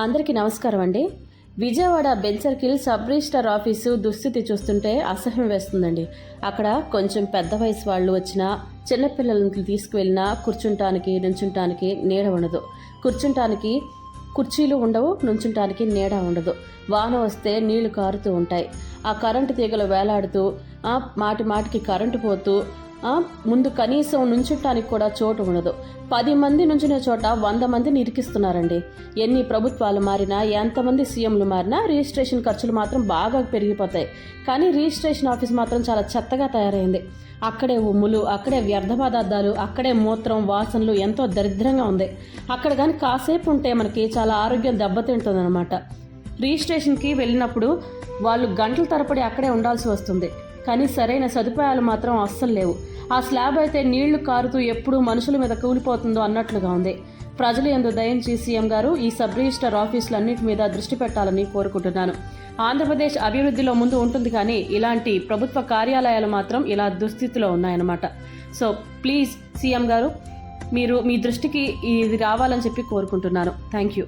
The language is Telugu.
అందరికీ నమస్కారం అండి. Vijayawada Benz circle sub register office దుస్థితి చూస్తుంటే అసహ్యం వేస్తుందండి. అక్కడ కొంచెం పెద్ద వయసు వాళ్ళు వచ్చినా చిన్నపిల్లలకి తీసుకువెళ్ళినా కూర్చుంటానికి నుంచుంటానికి నీడ ఉండదు. కూర్చుంటానికి కుర్చీలు ఉండవు నుంచుంటానికి నీడ ఉండదు. వాన వస్తే నీళ్ళు కారుతూ ఉంటాయి. ఆ కరెంటు తీగలు వేలాడుతూ మాటి మాటికి కరెంటు పోతూ ముందు కనీసం నుంచుంటానికి కూడా చోటు ఉండదు. పది మంది నుంచునే చోట వంద మందిని ఇరికిస్తున్నారండి. ఎన్ని ప్రభుత్వాలు మారినా ఎంతమంది సీఎంలు మారినా రిజిస్ట్రేషన్ ఖర్చులు మాత్రం బాగా పెరిగిపోతాయి. కానీ రిజిస్ట్రేషన్ ఆఫీస్ మాత్రం చాలా చెత్తగా తయారైంది. అక్కడే ఉమ్ములు అక్కడే వ్యర్థ పదార్థాలు అక్కడే మూత్రం వాసనలు ఎంతో దరిద్రంగా ఉంది. అక్కడ కానీ కాసేపు ఉంటే మనకి చాలా ఆరోగ్యం దెబ్బతింటుందన్నమాట. రిజిస్ట్రేషన్కి వెళ్ళినప్పుడు వాళ్ళు గంటల తరబడి అక్కడే ఉండాల్సి వస్తుంది. కానీ సరైన సదుపాయాలు మాత్రం అస్సలు లేవు. ఆ స్లాబ్ అయితే నీళ్ళు కారుతూ ఎప్పుడు మనుషుల మీద కూలిపోతుందో అన్నట్లుగా ఉంది. ప్రజలు ఎందు దయించి సీఎం గారు ఈ సబ్ రిజిస్టర్ ఆఫీసులన్నింటి మీద దృష్టి పెట్టాలని కోరుకుంటున్నాను. ఆంధ్రప్రదేశ్ అభివృద్ధిలో ముందు ఉంటుంది కానీ ఇలాంటి ప్రభుత్వ కార్యాలయాలు మాత్రం ఇలా దుస్థితిలో ఉన్నాయన్నమాట. సో ప్లీజ్ సీఎం గారు మీరు మీ దృష్టికి ఇది రావాలని చెప్పి కోరుకుంటున్నాను. Thank you.